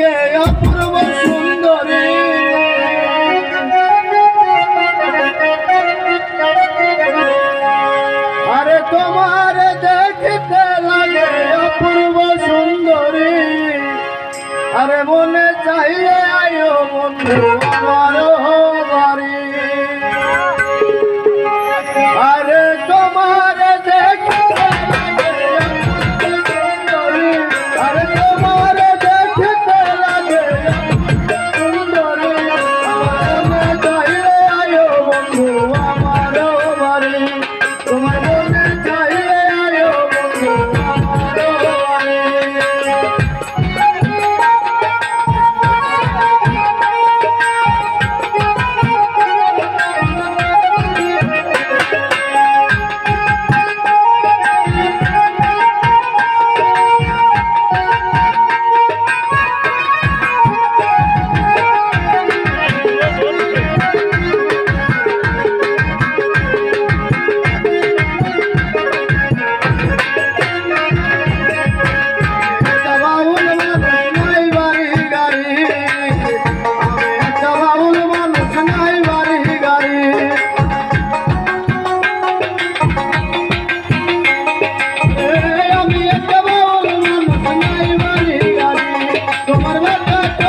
লাগে অপূর্ব সুন্দরী। আরে তোমার দেখতে লাগে অপূর্ব সুন্দরী। আরে মনে চাইলে আয়ো বন্ধু, আমার বাড়ি ¡Canta,